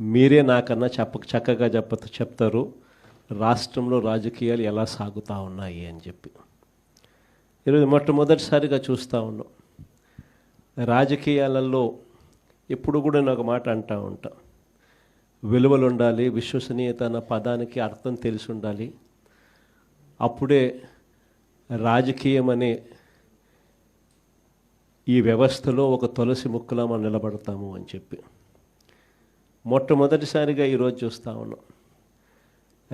మీరే నాకన్నా చెప్ప చక్కగా చెప్ప చెప్తారు. రాష్ట్రంలో రాజకీయాలు ఎలా సాగుతూ ఉన్నాయి అని చెప్పి. ఈరోజు మొట్టమొదటిసారిగా చూస్తూ ఉన్నాం. రాజకీయాలలో ఎప్పుడు కూడా నేను ఒక మాట అంటూ ఉంటా. విలువలు ఉండాలి విశ్వసనీయత అన్న పదానికి అర్థం తెలిసి ఉండాలి. అప్పుడే రాజకీయం అనే ఈ వ్యవస్థలో ఒక తులసి ముక్కలా మనం నిలబడతాము అని చెప్పి. మొట్టమొదటిసారిగా ఈరోజు చూస్తూ ఉన్నాం.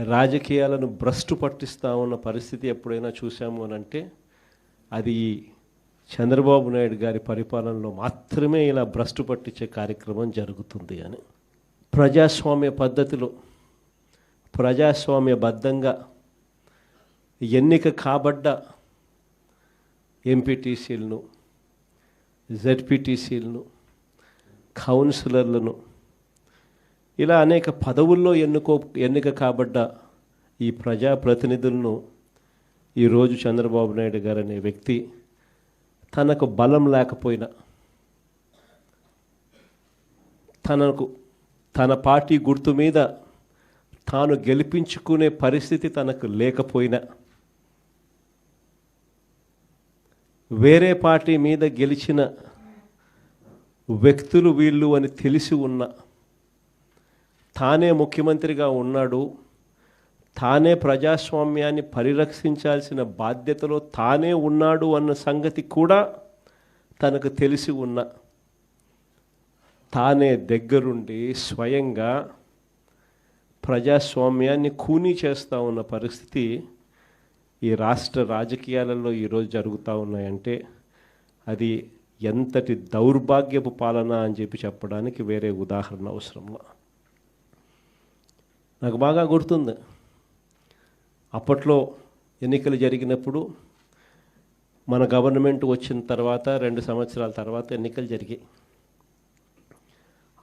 రాజకీయాలను భ్రష్టు పట్టిస్తూ ఉన్న పరిస్థితి ఎప్పుడైనా చూసాము అని అంటే అది చంద్రబాబు నాయుడు గారి పరిపాలనలో మాత్రమే ఇలా భ్రష్టు పట్టించే కార్యక్రమం జరుగుతుంది అని. ప్రజాస్వామ్య పద్ధతిలో ప్రజాస్వామ్యబద్ధంగా ఎన్నిక కాబడ్డ ఎంపీటీసీలను జెడ్పీటీసీలను కౌన్సిలర్లను ఇలా అనేక పదవుల్లో ఎన్నుకో ఎన్నిక కాబడ్డ ఈ ప్రజాప్రతినిధులను ఈరోజు చంద్రబాబు నాయుడు గారు అనే వ్యక్తి తనకు బలం లేకపోయినా తనకు తన పార్టీ గుర్తు మీద తాను గెలిపించుకునే పరిస్థితి తనకు లేకపోయినా వేరే పార్టీ మీద గెలిచిన వ్యక్తులు వీళ్ళు అని తెలిసి ఉన్న తానే ముఖ్యమంత్రిగా ఉన్నాడు తానే ప్రజాస్వామ్యాన్ని పరిరక్షించాల్సిన బాధ్యతలో తానే ఉన్నాడు అన్న సంగతి కూడా తనకు తెలిసి ఉన్న తానే దగ్గరుండి స్వయంగా ప్రజాస్వామ్యాన్ని కూనీ చేస్తూ ఉన్న పరిస్థితి ఈ రాష్ట్ర రాజకీయాలలో ఈరోజు జరుగుతూ ఉన్నాయంటే అది ఎంతటి దౌర్భాగ్యపు పాలన అని చెప్పి చెప్పడానికి వేరే ఉదాహరణ అవసరంలా నాకు బాగా గుర్తుంది. అప్పట్లో ఎన్నికలు జరిగినప్పుడు మన గవర్నమెంట్ వచ్చిన తర్వాత రెండు సంవత్సరాల తర్వాత ఎన్నికలు జరిగాయి.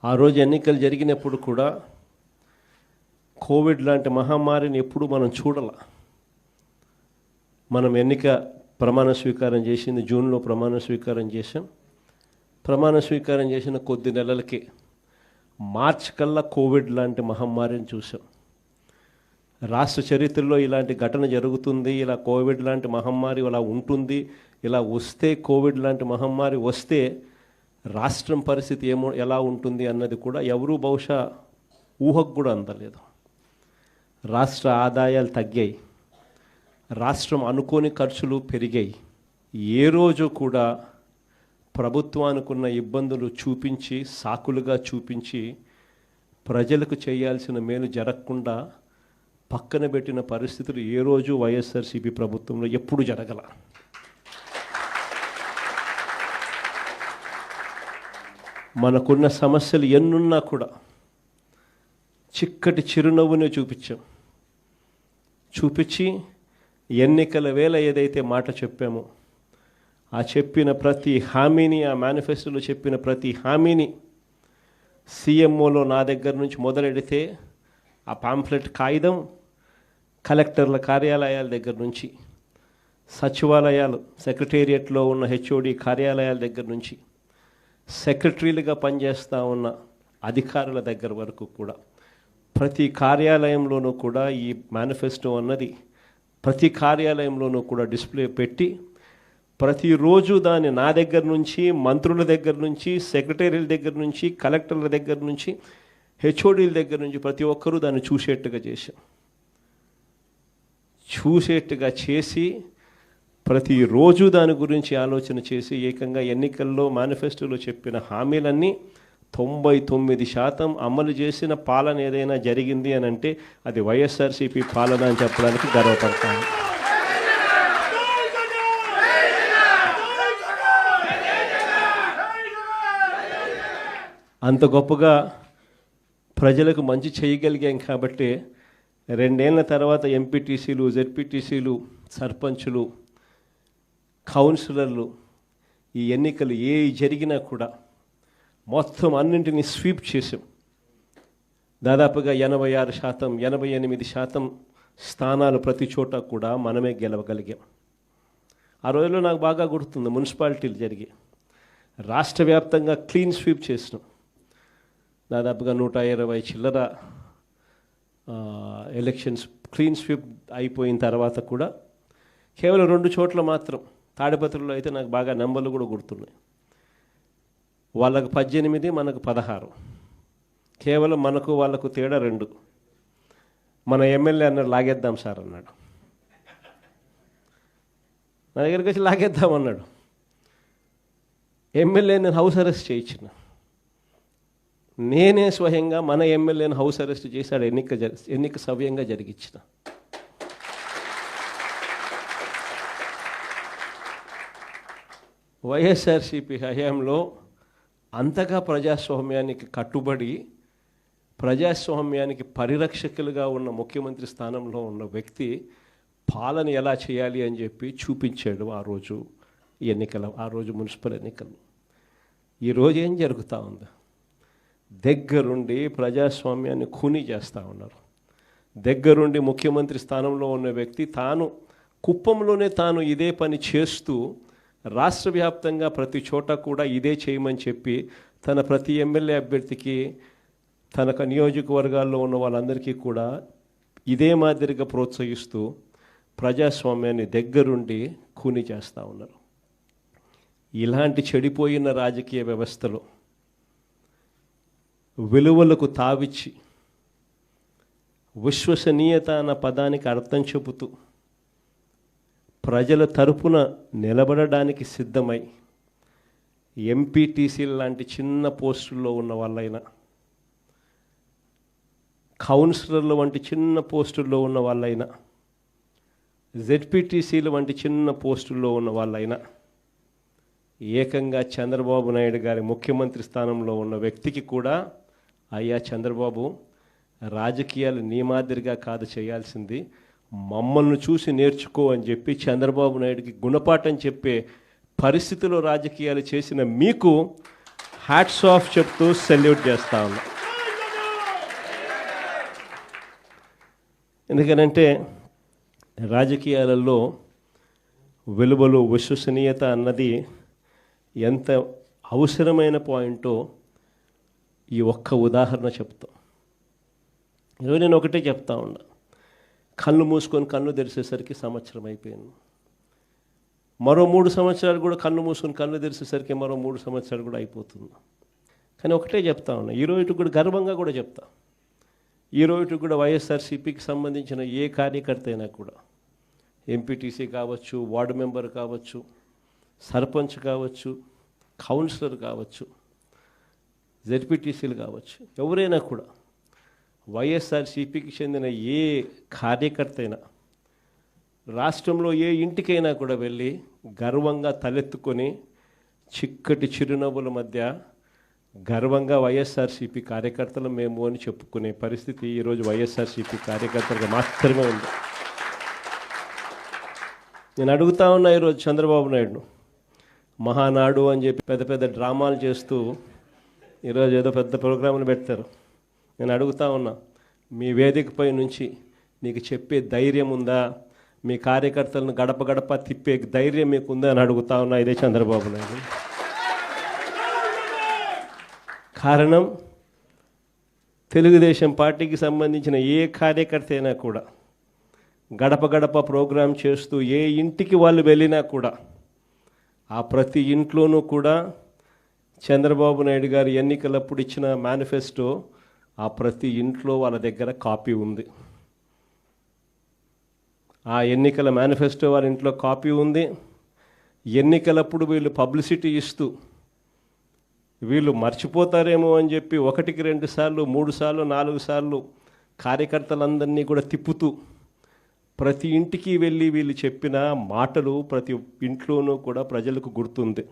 ఆ రోజు ఎన్నికలు జరిగినప్పుడు కూడా కోవిడ్ లాంటి మహమ్మారిని ఎప్పుడు మనం చూడాల. మనం ఎన్నిక ప్రమాణ స్వీకారం చేసింది జూన్లో ప్రమాణ స్వీకారం చేసాం ప్రమాణ స్వీకారం చేసిన కొద్ది నెలలకి మార్చ్ కల్లా కోవిడ్ లాంటి మహమ్మారిని చూసాం రాష్ట్ర చరిత్రలో ఇలాంటి ఘటన జరుగుతుంది ఇలా కోవిడ్ లాంటి మహమ్మారి ఇలా ఉంటుంది ఇలా వస్తే కోవిడ్ లాంటి మహమ్మారి వస్తే రాష్ట్రం పరిస్థితి ఏమో ఎలా ఉంటుంది అన్నది కూడా ఎవరూ బహుశా ఊహకు కూడా అందలేదు. రాష్ట్ర ఆదాయాలు తగ్గాయి రాష్ట్రం అనుకోని ఖర్చులు పెరిగాయి. ఏ రోజు కూడా ప్రభుత్వానికున్న ఇబ్బందులు చూపించి సాకులుగా చూపించి ప్రజలకు చేయాల్సిన మేలు జరగకుండా పక్కన పెట్టిన పరిస్థితులు ఏ రోజు వైఎస్ఆర్సీపీ ప్రభుత్వంలో ఎప్పుడు జరగల? మనకున్న సమస్యలు ఎన్నున్నా కూడా చిక్కటి చిరునవ్వునే చూపించాం. చూపించి ఎన్నికల వేళ ఏదైతే మాట చెప్పామో ఆ చెప్పిన ప్రతి హామీని ఆ మేనిఫెస్టోలో చెప్పిన ప్రతి హామీని సీఎంఓలో నా దగ్గర నుంచి మొదలెడితే ఆ పాంఫ్లెట్ కాగితం కలెక్టర్ల కార్యాలయాల దగ్గర నుంచి సచివాలయాలు సెక్రటేరియట్లో ఉన్న హెచ్ఓడి కార్యాలయాల దగ్గర నుంచి సెక్రటరీలుగా పనిచేస్తూ ఉన్న అధికారుల దగ్గర వరకు కూడా ప్రతి కార్యాలయంలోనూ కూడా ఈ మేనిఫెస్టో అన్నది ప్రతి కార్యాలయంలోనూ కూడా డిస్ప్లే పెట్టి ప్రతిరోజు దాన్ని నా దగ్గర నుంచి మంత్రుల దగ్గర నుంచి సెక్రటరీల దగ్గర నుంచి కలెక్టర్ల దగ్గర నుంచి హెచ్ఓడీల దగ్గర నుంచి ప్రతి ఒక్కరూ దాన్ని చూసేట్టుగా చేశాం. చూసేట్టుగా చేసి ప్రతిరోజు దాని గురించి ఆలోచన చేసి ఏకంగా ఎన్నికల్లో మేనిఫెస్టోలో చెప్పిన హామీలన్నీ తొంభై తొమ్మిది శాతం అమలు చేసిన పాలన ఏదైనా జరిగింది అని అంటే అది వైఎస్ఆర్సీపీ పాలన అని చెప్పడానికి గర్వపడతాను. అంత గొప్పగా ప్రజలకు మంచి చేయగలిగాం కాబట్టి రెండేళ్ళ తర్వాత ఎంపీటీసీలు జెడ్పీటీసీలు సర్పంచులు కౌన్సిలర్లు ఈ ఎన్నికలు ఏ జరిగినా కూడా మొత్తం అన్నింటినీ స్వీప్ చేసాం దాదాపుగా ఎనభై ఆరు శాతం ఎనభై ఎనిమిది శాతం స్థానాలు ప్రతి చోట కూడా మనమే గెలవగలిగాం. ఆ రోజుల్లో నాకు బాగా గుర్తుంది మున్సిపాలిటీలు జరిగి రాష్ట్ర వ్యాప్తంగా క్లీన్ స్వీప్ చేసినాం. దాదాపుగా నూట ఇరవై చిల్లర ఎలక్షన్స్ క్లీన్ స్వీప్ అయిపోయిన తర్వాత కూడా కేవలం రెండు చోట్ల మాత్రం తాడిపత్రిలో అయితే నాకు బాగా నెంబర్లు కూడా గుర్తున్నాయి. వాళ్ళకు పద్దెనిమిది మనకు పదహారు. కేవలం మనకు వాళ్ళకు తేడా రెండు. మన ఎమ్మెల్యే అన్నాడు లాగేద్దాం సార్ అన్నాడు. నా దగ్గరికి వచ్చి లాగేద్దాం అన్నాడు. ఎమ్మెల్యే నేను హౌస్ అరెస్ట్ చేయించిన. నేనే స్వయంగా మన ఎమ్మెల్యేని హౌస్ అరెస్ట్ చేశాడు ఎన్నిక ఎన్నిక సవ్యంగా జరిగించిన. వైఎస్ఆర్సీపీ హయాంలో అంతగా ప్రజాస్వామ్యానికి కట్టుబడి ప్రజాస్వామ్యానికి పరిరక్షకులుగా ఉన్న ముఖ్యమంత్రి స్థానంలో ఉన్న వ్యక్తి పాలన ఎలా చేయాలి అని చెప్పి చూపించాడు ఆ రోజు ఎన్నికల ఆ రోజు మున్సిపల్ ఎన్నికలు. ఈరోజు ఏం జరుగుతూ ఉంది? దగ్గరుండి ప్రజాస్వామ్యాన్ని ఖూనీ చేస్తూ ఉన్నారు. దగ్గరుండి ముఖ్యమంత్రి స్థానంలో ఉన్న వ్యక్తి తాను కుప్పంలోనే తాను ఇదే పని చేస్తూ రాష్ట్ర వ్యాప్తంగా ప్రతి చోట కూడా ఇదే చేయమని చెప్పి తన ప్రతి ఎమ్మెల్యే అభ్యర్థికి తన నియోజకవర్గాల్లో ఉన్న వాళ్ళందరికీ కూడా ఇదే మాదిరిగా ప్రోత్సహిస్తూ ప్రజాస్వామ్యాన్ని దగ్గరుండి ఖూనీ చేస్తూ ఉన్నారు. ఇలాంటి చెడిపోయిన రాజకీయ వ్యవస్థలో విలువలకు తావిచ్చి విశ్వసనీయత అన్న పదానికి అర్థం చెబుతూ ప్రజల తరపున నిలబడడానికి సిద్ధమై ఎంపీటీసీ లాంటి చిన్న పోస్టుల్లో ఉన్న వాళ్ళైనా కౌన్సిలర్ల వంటి చిన్న పోస్టుల్లో ఉన్న వాళ్ళైనా జెడ్పీటీసీల వంటి చిన్న పోస్టుల్లో ఉన్న వాళ్ళైనా ఏకంగా చంద్రబాబు నాయుడు గారి ముఖ్యమంత్రి స్థానంలో ఉన్న వ్యక్తికి కూడా అయ్యా చంద్రబాబు రాజకీయాలు నీ మాదిరిగా కాదు చేయాల్సింది. మమ్మల్ని చూసి నేర్చుకో అని చెప్పి చంద్రబాబు నాయుడికి గుణపాఠం చెప్పే పరిస్థితిలో రాజకీయాలు చేసిన మీకు హ్యాట్స్ ఆఫ్ చెప్తూ సెల్యూట్ చేస్తా ఉన్నా. ఎందుకనంటే రాజకీయాలలో విలువలు విశ్వసనీయత అన్నది ఎంత అవసరమైన పాయింటో ఈ ఒక్క ఉదాహరణ చెప్తాం. ఇరవై నేను ఒకటే చెప్తా ఉన్నా కళ్ళు మూసుకొని కళ్ళు తెరిచేసరికి సంవత్సరం అయిపోయింది. మరో మూడు సంవత్సరాలు కూడా కళ్ళు మూసుకొని కళ్ళు తెరిచేసరికి మరో మూడు సంవత్సరాలు కూడా అయిపోతుంది. కానీ ఒకటే చెప్తా ఉన్నా ఈ రోజు కూడా గర్వంగా కూడా చెప్తా. ఈ రోజు కూడా వైఎస్ఆర్సీపీకి సంబంధించిన ఏ కార్యకర్త అయినా కూడా ఎంపీటీసీ కావచ్చు వార్డు మెంబర్ కావచ్చు సర్పంచ్ కావచ్చు కౌన్సిలర్ కావచ్చు జెడ్పీటీసీలు కావచ్చు ఎవరైనా కూడా వైఎస్ఆర్సీపీకి చెందిన ఏ కార్యకర్త అయినా రాష్ట్రంలో ఏ ఇంటికైనా కూడా వెళ్ళి గర్వంగా తలెత్తుకొని చిక్కటి చిరునవ్వుల మధ్య గర్వంగా వైఎస్ఆర్సీపీ కార్యకర్తలు మేము అని చెప్పుకునే పరిస్థితి ఈరోజు వైఎస్ఆర్సీపీ కార్యకర్తలకు మాత్రమే ఉంది. నేను అడుగుతా ఉన్నా ఈరోజు చంద్రబాబు నాయుడును మహానాడు అని చెప్పి పెద్ద పెద్ద డ్రామాలు చేస్తూ ఈరోజు ఏదో పెద్ద ప్రోగ్రాంలు పెడతారు నేను అడుగుతా ఉన్నా మీ వేదికపై నుంచి నీకు చెప్పే ధైర్యం ఉందా? మీ కార్యకర్తలను గడప గడప తిప్పే ధైర్యం మీకు ఉందా అని అడుగుతా ఉన్నా ఇదే చంద్రబాబు నాయుడు. కారణం తెలుగుదేశం పార్టీకి సంబంధించిన ఏ కార్యకర్త అయినా కూడా గడప గడప ప్రోగ్రాం చేస్తూ ఏ ఇంటికి వాళ్ళు వెళ్ళినా కూడా ఆ ప్రతి ఇంట్లోనూ కూడా చంద్రబాబు నాయుడు గారు ఎన్నికలప్పుడు ఇచ్చిన మేనిఫెస్టో ఆ ప్రతి ఇంట్లో వాళ్ళ దగ్గర కాపీ ఉంది. ఆ ఎన్నికల మేనిఫెస్టో వాళ్ళ ఇంట్లో కాపీ ఉంది. ఎన్నికలప్పుడు వీళ్ళు పబ్లిసిటీ ఇస్తూ వీళ్ళు మర్చిపోతారేమో అని చెప్పి ఒకటికి రెండు సార్లు మూడు సార్లు నాలుగు సార్లు కార్యకర్తలందరినీ కూడా తిప్పుతూ ప్రతి ఇంటికి వెళ్ళి వీళ్ళు చెప్పిన మాటలు ప్రతి ఇంట్లోనూ కూడా ప్రజలకు గుర్తుంది.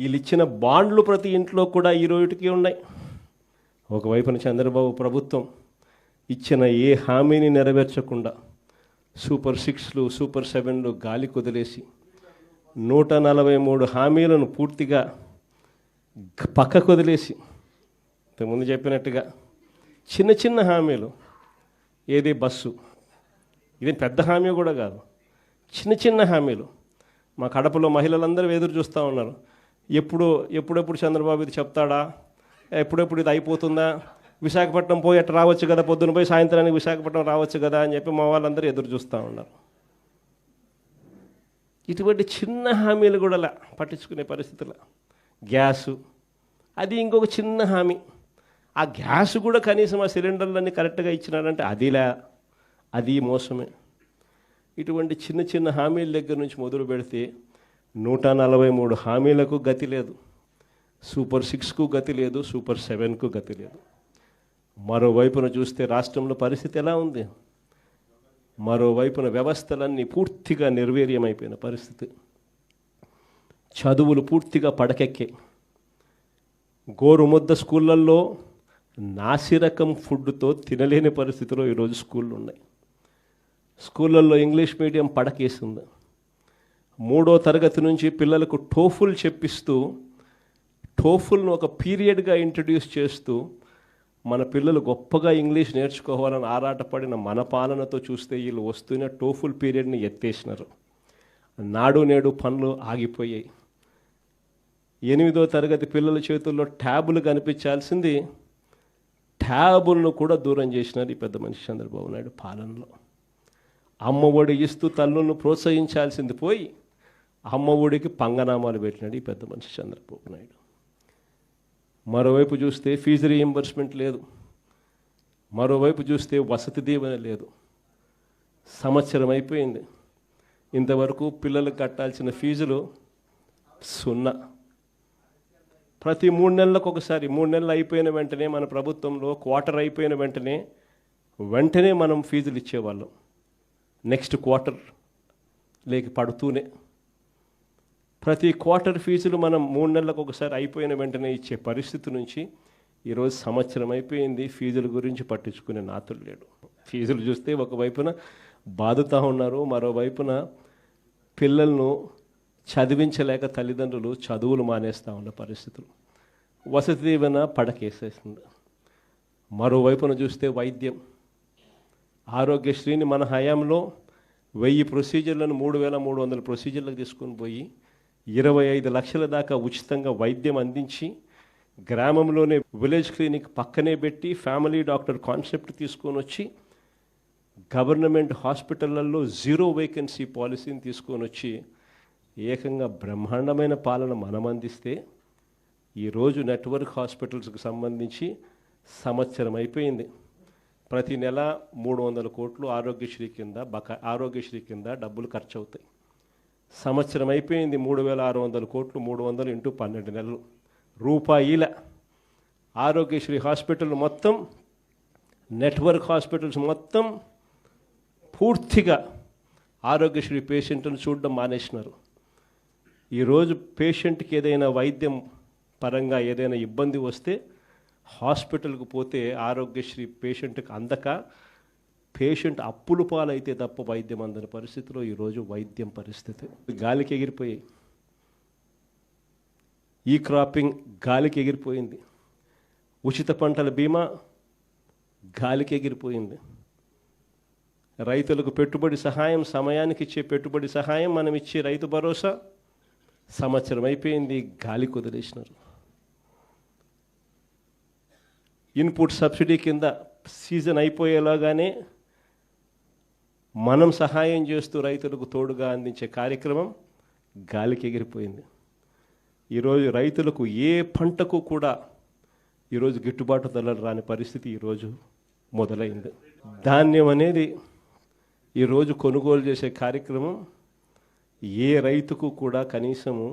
వీళ్ళు ఇచ్చిన బాండ్లు ప్రతి ఇంట్లో కూడా ఈ రోజుకి ఉన్నాయి. ఒకవైపున చంద్రబాబు ప్రభుత్వం ఇచ్చిన ఏ హామీని నెరవేర్చకుండా సూపర్ సిక్స్లు సూపర్ సెవెన్లు గాలి కుదిలేసి నూట నలభై మూడు హామీలను పూర్తిగా పక్క పక్కకు వదిలేసి ఇంతకుముందు చెప్పినట్టుగా చిన్న చిన్న హామీలు ఏది బస్సు ఇది పెద్ద హామీ కూడా కాదు చిన్న చిన్న హామీలు. మా కడపలో మహిళలందరూ ఎదురు చూస్తూ ఉన్నారు. ఎప్పుడు ఎప్పుడెప్పుడు చంద్రబాబు ఇది చెప్తాడా? ఎప్పుడెప్పుడు ఇది అయిపోతుందా? విశాఖపట్నం పోయి అట్లా రావచ్చు కదా పొద్దున పోయి సాయంత్రానికి విశాఖపట్నం రావచ్చు కదా అని చెప్పి మా వాళ్ళందరూ ఎదురు చూస్తూ ఉన్నారు. ఇటువంటి చిన్న హామీలు కూడా పట్టించుకునే పరిస్థితుల. గ్యాసు. అది ఇంకొక చిన్న హామీ. ఆ గ్యాస్ కూడా కనీసం ఆ సిలిండర్లన్నీ కరెక్ట్గా ఇచ్చినారంటే అదిలా అది మోసమే. ఇటువంటి చిన్న చిన్న హామీల దగ్గర నుంచి మొదలు పెడితే నూట నలభై మూడు హామీలకు గతి లేదు. సూపర్ సిక్స్కు గతి లేదు సూపర్ సెవెన్కు గతి లేదు. మరోవైపున చూస్తే రాష్ట్రంలో పరిస్థితి ఎలా ఉంది? మరోవైపున వ్యవస్థలన్నీ పూర్తిగా నిర్వీర్యమైపోయిన పరిస్థితి. చదువులు పూర్తిగా పడకెక్కాయి గోరుముద్ద స్కూళ్ళల్లో నాసిరకం ఫుడ్తో తినలేని పరిస్థితిలో ఈరోజు స్కూళ్ళు ఉన్నాయి స్కూళ్ళల్లో ఇంగ్లీష్ మీడియం పడకేసింది. మూడో తరగతి నుంచి పిల్లలకు టోఫుల్ చెప్పిస్తూ టోఫుల్ను ఒక పీరియడ్గా ఇంట్రడ్యూస్ చేస్తూ మన పిల్లలు గొప్పగా ఇంగ్లీష్ నేర్చుకోవాలని ఆరాటపడిన మన పాలనతో చూస్తే వీళ్ళు వస్తూనే టోఫుల్ పీరియడ్ని ఎత్తేసినారు. నాడు నేడు పనులు ఆగిపోయాయి. ఎనిమిదో తరగతి పిల్లల చేతుల్లో ట్యాబులు కనిపించాల్సింది ట్యాబులను కూడా దూరం చేసినారు ఈ పెద్ద మనిషి చంద్రబాబు నాయుడు పాలనలో. అమ్మ ఒడి ఇస్తూ తల్లులను ప్రోత్సహించాల్సింది పోయి అమ్మ ఒడికి పంగనామాలు పెట్టినాడు ఈ పెద్ద మనిషి చంద్రబాబు నాయుడు. మరోవైపు చూస్తే ఫీజు రీఎంబర్స్మెంట్ లేదు. మరోవైపు చూస్తే వసతి దీవెన లేదు. సంవత్సరం అయిపోయింది. ఇంతవరకు పిల్లలకు కట్టాల్సిన ఫీజులు సున్నా. ప్రతి మూడు నెలలకు ఒకసారి మూడు నెలలు అయిపోయిన వెంటనే మన ప్రభుత్వంలో క్వార్టర్ అయిపోయిన వెంటనే వెంటనే మనం ఫీజులు ఇచ్చేవాళ్ళం. నెక్స్ట్ క్వార్టర్ లేక పడుతూనే ప్రతి క్వార్టర్ ఫీజులు మనం మూడు నెలలకు ఒకసారి అయిపోయిన వెంటనే ఇచ్చే పరిస్థితి నుంచి ఈరోజు సంవత్సరం అయిపోయింది. ఫీజుల గురించి పట్టించుకునే నాతులు లేడు. ఫీజులు చూస్తే ఒకవైపున బాధతా ఉన్నారు మరోవైపున పిల్లలను చదివించలేక తల్లిదండ్రులు చదువులు మానేస్తూ ఉన్న పరిస్థితులు. వసతి దీవెన పడకేసేస్తుంది. మరోవైపున చూస్తే వైద్యం. ఆరోగ్యశ్రీని మన హయాంలో వెయ్యి ప్రొసీజర్లను మూడు వేల మూడు వందల ప్రొసీజర్లకు తీసుకొని పోయి ఇరవై ఐదు లక్షల దాకా ఉచితంగా వైద్యం అందించి గ్రామంలోనే విలేజ్ క్లినిక్ పక్కనే పెట్టి ఫ్యామిలీ డాక్టర్ కాన్సెప్ట్ తీసుకొని వచ్చి గవర్నమెంట్ హాస్పిటళ్ళలో జీరో వేకెన్సీ పాలసీని తీసుకొని వచ్చి ఏకంగా బ్రహ్మాండమైన పాలన మనం అందిస్తే ఈరోజు నెట్వర్క్ హాస్పిటల్స్కి సంబంధించి సంవత్సరం అయిపోయింది. ప్రతి నెల మూడు వందల కోట్లు ఆరోగ్యశ్రీ కింద బక ఆరోగ్యశ్రీ కింద డబ్బులు ఖర్చు అవుతాయి సంవత్సరం అయిపోయింది మూడు వేల ఆరు వందల కోట్లు మూడు వందలు ఇంటూ పన్నెండు నెలలు. రూపాయిల ఆరోగ్యశ్రీ హాస్పిటల్ మొత్తం నెట్వర్క్ హాస్పిటల్స్ మొత్తం పూర్తిగా ఆరోగ్యశ్రీ పేషెంట్ను చూడడం మానేసినారు. ఈరోజు పేషెంట్కి ఏదైనా వైద్యం పరంగా ఏదైనా ఇబ్బంది వస్తే హాస్పిటల్కి పోతే ఆరోగ్యశ్రీ పేషెంట్కి అందక పేషెంట్ అప్పులు పాలైతే తప్ప వైద్యం అందని పరిస్థితిలో ఈరోజు వైద్యం పరిస్థితి. గాలికి ఎగిరిపోయాయి. ఈ క్రాపింగ్ గాలికి ఎగిరిపోయింది. ఉచిత పంటల బీమా గాలికి ఎగిరిపోయింది. రైతులకు పెట్టుబడి సహాయం సమయానికి ఇచ్చే పెట్టుబడి సహాయం మనం ఇచ్చే రైతు భరోసా సంవత్సరం అయిపోయింది గాలి కుదిలేసినారు. ఇన్పుట్ సబ్సిడీ కింద సీజన్ అయిపోయేలాగానే మనం సహాయం చేస్తూ రైతులకు తోడుగా అందించే కార్యక్రమం గాలికి ఎగిరిపోయింది. ఈరోజు రైతులకు ఏ పంటకు కూడా ఈరోజు గిట్టుబాటు ధరలు రాని పరిస్థితి ఈరోజు మొదలైంది. ధాన్యం అనేది ఈరోజు కొనుగోలు చేసే కార్యక్రమం ఏ రైతుకు కూడా కనీసము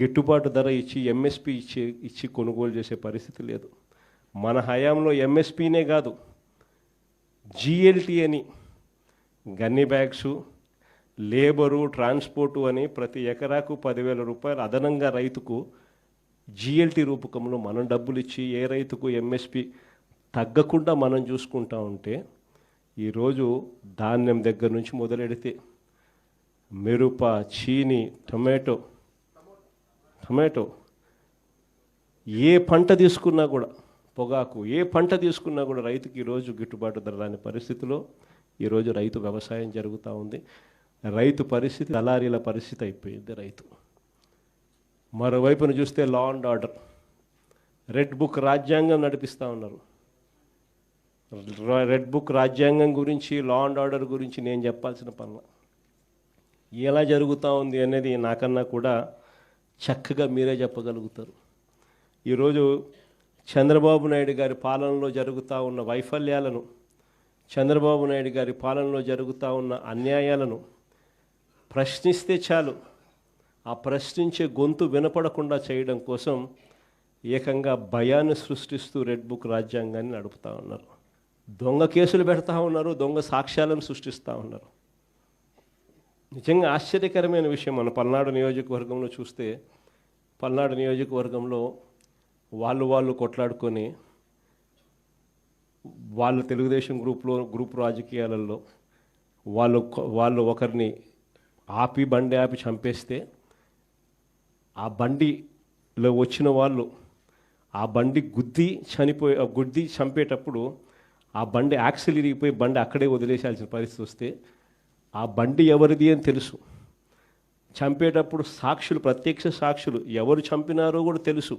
గిట్టుబాటు ధర ఇచ్చి ఎంఎస్పి ఇచ్చి ఇచ్చి కొనుగోలు చేసే పరిస్థితి లేదు. మన హయాంలో ఎంఎస్పీనే కాదు జిఎల్టీ అని గన్ని బ్యాగ్సు లేబరు ట్రాన్స్పోర్టు అని ప్రతి ఎకరాకు పదివేల రూపాయలు అదనంగా రైతుకు జిఎల్టీ రూపకంలో మనం డబ్బులు ఇచ్చి ఏ రైతుకు ఎంఎస్పి తగ్గకుండా మనం చూసుకుంటా ఉంటే ఈరోజు ధాన్యం దగ్గర నుంచి మొదలెడితే మిరప చీని టొమాటో టొమాటో ఏ పంట తీసుకున్నా కూడా పొగాకు ఏ పంట తీసుకున్నా కూడా రైతుకి ఈరోజు గిట్టుబాటు ధర రాని పరిస్థితిలో ఈరోజు రైతు వ్యవసాయం జరుగుతూ ఉంది. రైతు పరిస్థితి దళారీల పరిస్థితి అయిపోయింది రైతు. మరోవైపున చూస్తే law and order red book రాజ్యాంగం నడిపిస్తూ ఉన్నారు. రెడ్ బుక్ రాజ్యాంగం గురించి లా అండ్ ఆర్డర్ గురించి నేను చెప్పాల్సిన పనుల. ఎలా జరుగుతూ ఉంది అనేది నాకన్నా కూడా చక్కగా మీరే చెప్పగలుగుతారు. ఈరోజు చంద్రబాబు నాయుడు గారి పాలనలో జరుగుతూ ఉన్న వైఫల్యాలను చంద్రబాబు నాయుడు గారి పాలనలో జరుగుతూ ఉన్న అన్యాయాలను ప్రశ్నిస్తే చాలు. ఆ ప్రశ్నించే గొంతు వినపడకుండా చేయడం కోసం ఏకంగా భయాన్ని సృష్టిస్తూ రెడ్ బుక్ రాజ్యాంగాన్ని నడుపుతా ఉన్నారు. దొంగ కేసులు పెడతా ఉన్నారు దొంగ సాక్ష్యాలను సృష్టిస్తూ ఉన్నారు. నిజంగా ఆశ్చర్యకరమైన విషయం మన పల్నాడు నియోజకవర్గంలో చూస్తే పల్నాడు నియోజకవర్గంలో వాళ్ళు వాళ్ళు కొట్లాడుకొని వాళ్ళు తెలుగుదేశం గ్రూప్లో గ్రూప్ రాజకీయాలలో వాళ్ళు వాళ్ళు ఒకరిని ఆపి బండి ఆపి చంపేస్తే ఆ బండిలో వచ్చిన వాళ్ళు ఆ బండి గుద్ది చనిపోయి ఆ గుద్ది చంపేటప్పుడు ఆ బండి యాక్సిల్ ఇరిగిపోయి బండి అక్కడే వదిలేసాల్సిన పరిస్థితి వస్తే ఆ బండి ఎవరిది అని తెలుసు. చంపేటప్పుడు సాక్షులు ప్రత్యక్ష సాక్షులు ఎవరు చంపినారో కూడా తెలుసు.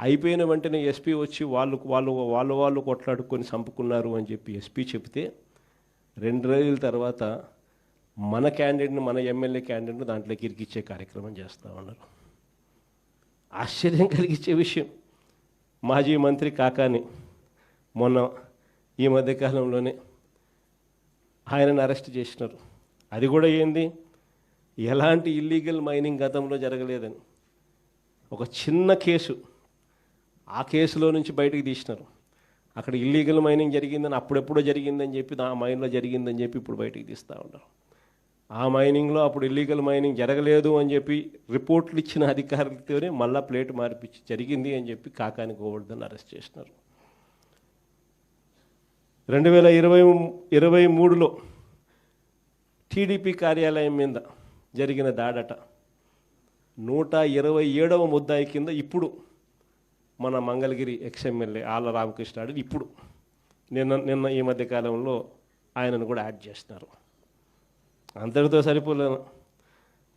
అయిపోయిన వెంటనే ఎస్పీ వచ్చి వాళ్ళు వాళ్ళు వాళ్ళు వాళ్ళు కొట్లాడుకొని చంపుకున్నారు అని చెప్పి ఎస్పీ చెప్తే రెండు రోజుల తర్వాత మన క్యాండిడేట్ని మన ఎమ్మెల్యే క్యాండిడేట్ని దాంట్లోకి ఇరికిచ్చే కార్యక్రమం చేస్తూ ఉన్నారు. ఆశ్చర్యం కలిగించే విషయం. మాజీ మంత్రి కాకాని మొన్న ఈ మధ్యకాలంలోనే ఆయనను అరెస్ట్ చేసినారు. అది కూడా ఏంది? ఎలాంటి ఇల్లీగల్ మైనింగ్ గతంలో జరగలేదని. ఒక చిన్న కేసు. ఆ కేసులో నుంచి బయటకు తీసినారు. అక్కడ ఇల్లీగల్ మైనింగ్ జరిగిందని అప్పుడెప్పుడో జరిగిందని చెప్పి ఆ మైన్లో జరిగిందని చెప్పి ఇప్పుడు బయటకు తీస్తూ ఉన్నారు. ఆ మైనింగ్లో అప్పుడు ఇల్లీగల్ మైనింగ్ జరగలేదు అని చెప్పి రిపోర్ట్లు ఇచ్చిన అధికారులతోనే మళ్ళా ప్లేట్ మార్పిచ్చి జరిగింది అని చెప్పి కాకాని గోవర్ధన్ అరెస్ట్ చేసినారు. రెండు వేల ఇరవై ఇరవై మూడులో టీడీపీ కార్యాలయం మీద జరిగిన దాడట. నూట ఇరవై ఏడవ ముద్దాయి కింద ఇప్పుడు మన మంగళగిరి ఎక్స్ఎమ్మెల్యే ఆళ్ళ రామకృష్ణాడు ఇప్పుడు నిన్న నిన్న ఈ మధ్య కాలంలో ఆయనను కూడా యాడ్ చేస్తున్నారు. అంతటితో సరిపోలేను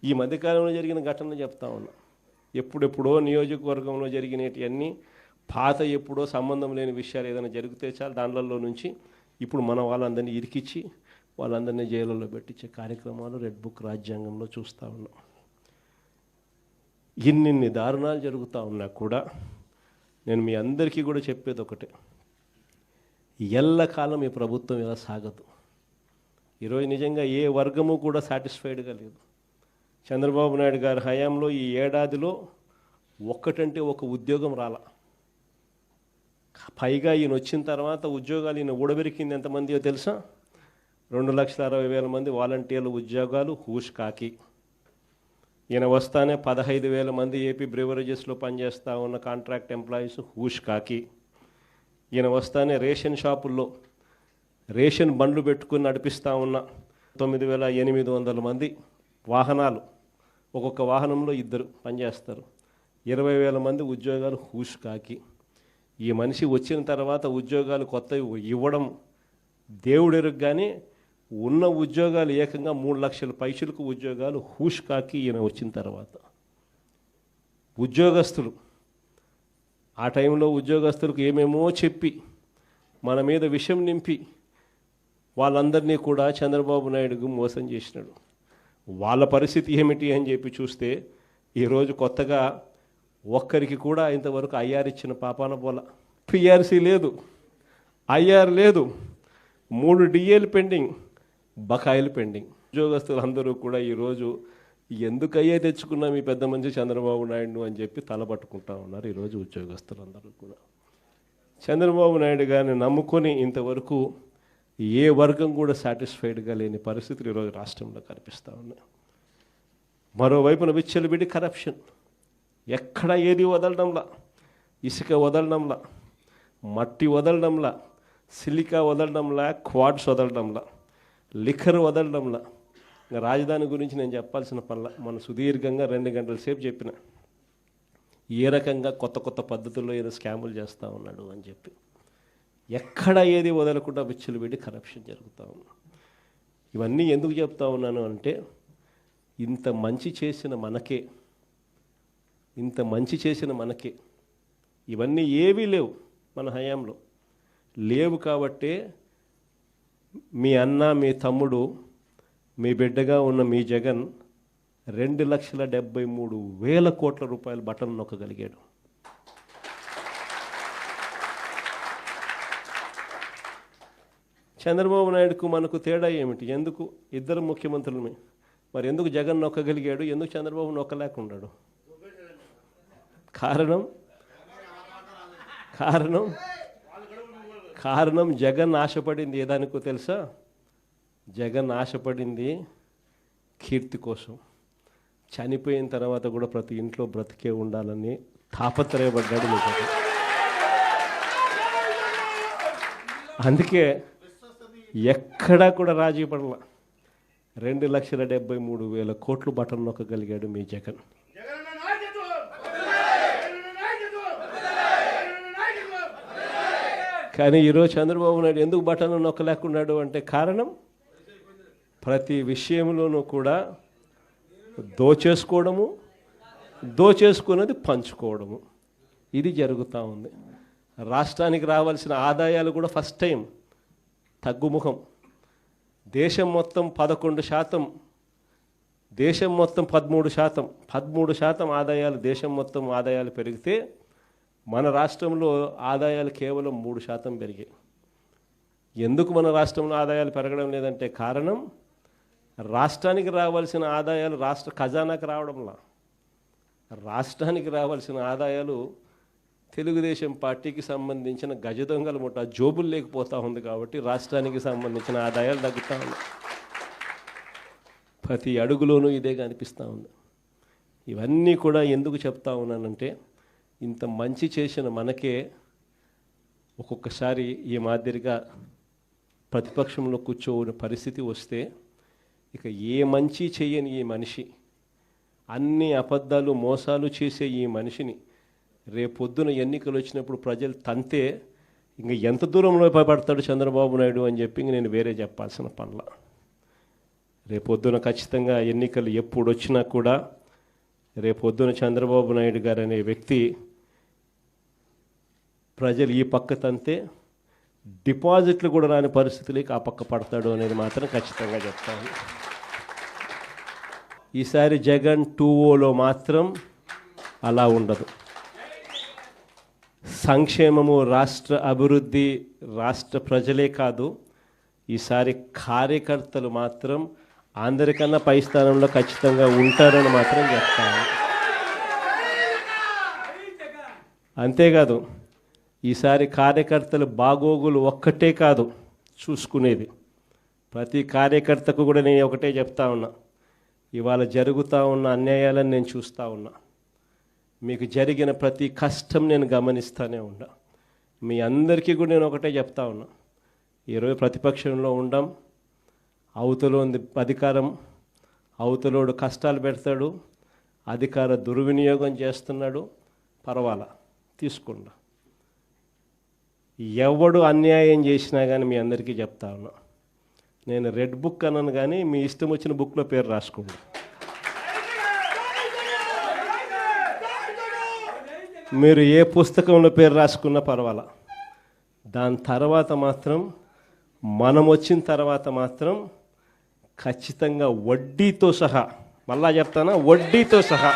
ఈ మధ్యకాలంలో జరిగిన ఘటనలు చెప్తా ఉన్నా. ఎప్పుడెప్పుడో నియోజకవర్గంలో జరిగినవన్నీ పాత ఎప్పుడో సంబంధం లేని విషయాలు ఏదైనా జరిగితే చాలు దానిలలో నుంచి ఇప్పుడు మన వాళ్ళందరినీ ఇరికిచ్చి వాళ్ళందరినీ జైలులో పెట్టించే కార్యక్రమాలు రెడ్ బుక్ రాజ్యాంగంలో చూస్తూ ఉన్నాం. ఇన్నిన్ని దారుణాలు జరుగుతూ ఉన్నా కూడా నేను మీ అందరికీ కూడా చెప్పేది ఒకటే. ఎల్లకాలం ఈ ప్రభుత్వం ఇలా సాగదు. ఈరోజు నిజంగా ఏ వర్గము కూడా సాటిస్ఫైడ్గా లేదు. చంద్రబాబు నాయుడు గారి హయాంలో ఈ ఏడాదిలో ఒక్కటంటే ఒక ఉద్యోగం రాల. పైగా ఈయన వచ్చిన తర్వాత ఉద్యోగాలు ఈయన ఊడబెరికింది ఎంతమందియో తెలుసా? రెండు లక్షల అరవై వేల మంది వాలంటీర్ల ఉద్యోగాలు హూష్ కాకి. ఈయన వస్తానే పదహైదు వేల మంది ఏపీ బ్రివరేజెస్లో పనిచేస్తూ ఉన్న కాంట్రాక్ట్ ఎంప్లాయీస్ హూష్ కాకి. ఈయన వస్తానే రేషన్ షాపుల్లో రేషన్ బండ్లు పెట్టుకుని నడిపిస్తూ ఉన్న తొమ్మిది వేల ఎనిమిది వందల మంది వాహనాలు. ఒక్కొక్క వాహనంలో ఇద్దరు పనిచేస్తారు. ఇరవై వేల మంది ఉద్యోగాలు హూష్ కాకి. ఈ మనిషి వచ్చిన తర్వాత ఉద్యోగాలు కొత్తవి ఇవ్వడం దేవుడెరుగు కానీ ఉన్న ఉద్యోగాలు ఏకంగా మూడు లక్షల పైసలకు ఉద్యోగాలు హూష్కాకి ఈయన వచ్చిన తర్వాత. ఉద్యోగస్తులు. ఆ టైంలో ఉద్యోగస్తులకు ఏమేమో చెప్పి మన మీద విషం నింపి వాళ్ళందరినీ కూడా చంద్రబాబు నాయుడుకు మోసం చేసినాడు. వాళ్ళ పరిస్థితి ఏమిటి అని చెప్పి చూస్తే ఈరోజు కొత్తగా ఒక్కరికి కూడా ఇంతవరకు ఐఆర్ ఇచ్చిన పాపాన పోల. పిఆర్సీ లేదు. ఐఆర్ లేదు. మూడు డిఏలు పెండింగ్. బకాయిలు పెండింగ్. ఉద్యోగస్తులు అందరూ కూడా ఈరోజు ఎందుకయ్యే తెచ్చుకున్నాం ఈ పెద్ద మంచి చంద్రబాబు నాయుడు అని చెప్పి తలపట్టుకుంటా ఉన్నారు ఈరోజు ఉద్యోగస్తులందరూ కూడా. చంద్రబాబు నాయుడు గారిని నమ్ముకొని ఇంతవరకు ఏ వర్గం కూడా సాటిస్ఫైడ్గా లేని పరిస్థితులు ఈరోజు రాష్ట్రంలో కనిపిస్తూ ఉన్నాయి. మరోవైపున విచ్చలబిడి కరప్షన్. ఎక్కడ ఏది వదలడంలా? ఇసుక వదలడంలా? మట్టి వదలడంలా? సిలికా వదలడంలా? క్వాడ్స్ వదలడంలా? లిఖర్ వదలడంలా. ఇంకా రాజధాని గురించి నేను చెప్పాల్సిన పనుల మన సుదీర్ఘంగా రెండు గంటల సేపు చెప్పిన. ఏ రకంగా కొత్త కొత్త పద్ధతుల్లో ఏదో స్కాములు చేస్తూ ఉన్నాడు అని చెప్పి. ఎక్కడ ఏది వదలకుండా విచ్చులు పెట్టి కరప్షన్ జరుగుతూ ఉంది. ఇవన్నీ ఎందుకు చెప్తా ఉన్నాను అంటే ఇంత మంచి చేసిన మనకే ఇంత మంచి చేసిన మనకే ఇవన్నీ ఏవీ లేవు మన హయాంలో. లేవు కాబట్టే మీ అన్న మీ తమ్ముడు మీ బిడ్డగా ఉన్న మీ జగన్ రెండు లక్షల డెబ్బై మూడు వేల కోట్ల రూపాయల బటన్ నొక్కగలిగాడు. చంద్రబాబు నాయుడుకు మనకు తేడా ఏమిటి? ఎందుకు? ఇద్దరు ముఖ్యమంత్రులమే మరి ఎందుకు జగన్ నొక్కగలిగాడు? ఎందుకు చంద్రబాబు నొక్కలేకున్నాడు కారణం? కారణం? కారణం జగన్ ఆశపడింది. ఏ దానికో తెలుసా? జగన్ ఆశపడింది కీర్తి కోసం. చనిపోయిన తర్వాత కూడా ప్రతి ఇంట్లో బ్రతికే ఉండాలని తాపత్రయపడ్డాడు మీకు అందుకే ఎక్కడా కూడా రాజీ పడల. రెండు లక్షల డెబ్బై మూడు వేల కోట్లు బటన్ నొక్కగలిగాడు మీ జగన్. కానీ ఈరోజు చంద్రబాబు నాయుడు ఎందుకు బటన్ నొక్కలేకున్నాడు అంటే కారణం ప్రతి విషయంలోనూ కూడా దోచేసుకోవడము దోచేసుకున్నది పంచుకోవడము. ఇది జరుగుతూ ఉంది. రాష్ట్రానికి రావాల్సిన ఆదాయాలు కూడా ఫస్ట్ టైం తగ్గుముఖం. దేశం మొత్తం పదకొండు శాతం దేశం మొత్తం పదమూడు శాతం పదమూడు శాతం ఆదాయాలు దేశం మొత్తం ఆదాయాలు పెరిగితే మన రాష్ట్రంలో ఆదాయాలు కేవలం మూడు శాతం పెరిగాయి. ఎందుకు మన రాష్ట్రంలో ఆదాయాలు పెరగడం లేదంటే కారణం రాష్ట్రానికి రావాల్సిన ఆదాయాలు రాష్ట్ర ఖజానాకు రావడంలా. రాష్ట్రానికి రావాల్సిన ఆదాయాలు తెలుగుదేశం పార్టీకి సంబంధించిన గజ దొంగల ముఠ జోబులు లేకపోతూ ఉంది కాబట్టి రాష్ట్రానికి సంబంధించిన ఆదాయాలు తగ్గుతూ ఉన్నాయి ప్రతి అడుగులోనూ ఇదే కనిపిస్తూ ఉంది. ఇవన్నీ కూడా ఎందుకు చెప్తా ఉన్నానంటే ఇంత మంచి చేసిన మనకే ఒక్కొక్కసారి ఈ మాదిరిగా ప్రతిపక్షంలో కూర్చోని పరిస్థితి వస్తే ఇక ఏ మంచి చేయని ఈ మనిషి అన్ని అబద్ధాలు మోసాలు చేసే ఈ మనిషిని రేపొద్దున ఎన్నికలు వచ్చినప్పుడు ప్రజలు తంతే ఇంక ఎంత దూరంలో పడతాడు చంద్రబాబు నాయుడు అని చెప్పి నేను వేరే చెప్పాల్సిన పనుల. రేపొద్దున ఖచ్చితంగా ఎన్నికలు ఎప్పుడు వచ్చినా కూడా రేపొద్దున చంద్రబాబు నాయుడు గారు అనే వ్యక్తి ప్రజలు ఈ పక్క తంతే డిపాజిట్లు కూడా రాని పరిస్థితులకి ఆ పక్క పడతాడు అనేది మాత్రం ఖచ్చితంగా చెప్తాను. ఈసారి జగన్ టూ ఓలో మాత్రం అలా ఉండదు. సంక్షేమము రాష్ట్ర అభివృద్ధి రాష్ట్ర ప్రజలే కాదు ఈసారి కార్యకర్తలు మాత్రం అందరికన్నా పై స్థానంలో ఖచ్చితంగా ఉంటారని మాత్రం చెప్తాను. అంతేకాదు ఈసారి కార్యకర్తలు బాగోగులు ఒక్కటే కాదు చూసుకునేది. ప్రతి కార్యకర్తకు కూడా నేను ఒకటే చెప్తా ఉన్నా. ఇవాళ జరుగుతూ ఉన్న అన్యాయాలను నేను చూస్తూ ఉన్నా. మీకు జరిగిన ప్రతి కష్టం నేను గమనిస్తూనే ఉన్నా. మీ అందరికీ కూడా నేను ఒకటే చెప్తా ఉన్నా. ఈరోజు ప్రతిపక్షంలో ఉండం. అవతల ఉంది అధికారం అవతలోడు కష్టాలు పెడతాడు. అధికార దుర్వినియోగం చేస్తున్నాడు. పర్వాలా? తీసుకుండా ఎవడు అన్యాయం చేసినా కానీ మీ అందరికీ చెప్తా ఉన్నా. నేను రెడ్ బుక్ అన్నాను కానీ మీ ఇష్టం వచ్చిన బుక్లో పేరు రాసుకోండి. మీరు ఏ పుస్తకంలో పేరు రాసుకున్నా పర్వాలా. దాని తర్వాత మాత్రం మనం వచ్చిన తర్వాత మాత్రం ఖచ్చితంగా వడ్డీతో సహా మళ్ళా చెప్తానా? వడ్డీతో సహా.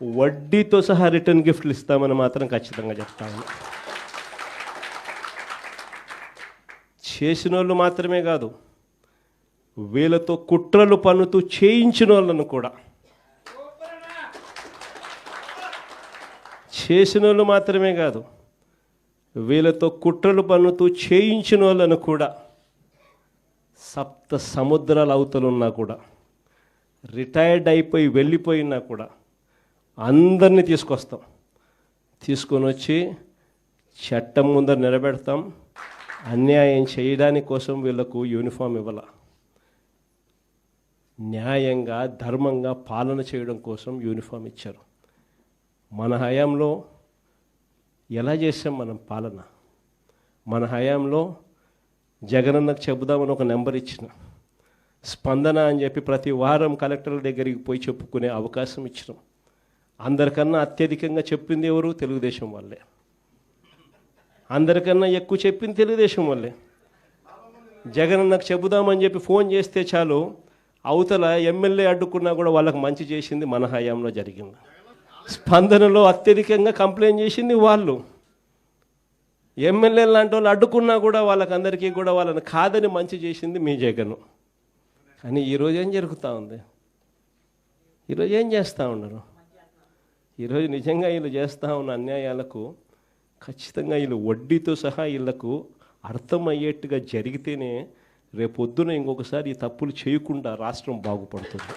వడ్డీతో సహా రిటర్న్ గిఫ్ట్లు ఇస్తామని మాత్రం ఖచ్చితంగా చెప్తాను చేసిన వాళ్ళు మాత్రమే కాదు వీళ్ళతో కుట్రలు పన్నుతూ చేయించిన వాళ్ళను కూడా. చేసిన వాళ్ళు మాత్రమే కాదు వీళ్ళతో కుట్రలు పన్నుతూ చేయించిన వాళ్ళను కూడా. సప్త సముద్రాల అవతలున్నా కూడా రిటైర్డ్ అయిపోయి వెళ్ళిపోయినా కూడా అందరినీ తీసుకొస్తాం. తీసుకొని వచ్చి చట్టం ముందర నిలబెడతాం. అన్యాయం చేయడానికి కోసం వీళ్ళకు యూనిఫామ్ ఇవ్వాల. న్యాయంగా ధర్మంగా పాలన చేయడం కోసం యూనిఫామ్ ఇచ్చారు. మన హయాంలో ఎలా చేసాం మనం పాలన? మన హయాంలో జగనన్నకు చెబుదామని ఒక నెంబర్ ఇచ్చిన. స్పందన అని చెప్పి ప్రతి వారం కలెక్టర్ల దగ్గరికి పోయి చెప్పుకునే అవకాశం ఇచ్చినాం. అందరికన్నా అత్యధికంగా చెప్పింది ఎవరు? తెలుగుదేశం వాళ్ళే. అందరికన్నా ఎక్కువ చెప్పింది తెలుగుదేశం వాళ్ళే. జగన్ నాకు చెబుదామని చెప్పి ఫోన్ చేస్తే చాలు అవతల ఎమ్మెల్యే అడ్డుకున్నా కూడా వాళ్ళకి మంచి చేసింది మన హయాంలో జరిగింది. స్పందనలో అత్యధికంగా కంప్లైంట్ చేసింది వాళ్ళు. ఎమ్మెల్యే లాంటి వాళ్ళు అడ్డుకున్నా కూడా వాళ్ళకందరికీ కూడా వాళ్ళని కాదని మంచి చేసింది మీ జగన్. కానీ ఈరోజు ఏం జరుగుతూ ఉంది? ఈరోజు ఏం చేస్తూ ఉన్నారు? ఈరోజు నిజంగా వీళ్ళు చేస్తూ ఉన్న అన్యాయాలకు ఖచ్చితంగా వీళ్ళు వడ్డీతో సహా వీళ్ళకు అర్థమయ్యేట్టుగా జరిగితేనే రేపొద్దున ఇంకొకసారి ఈ తప్పులు చేయకుండా రాష్ట్రం బాగుపడుతుంది.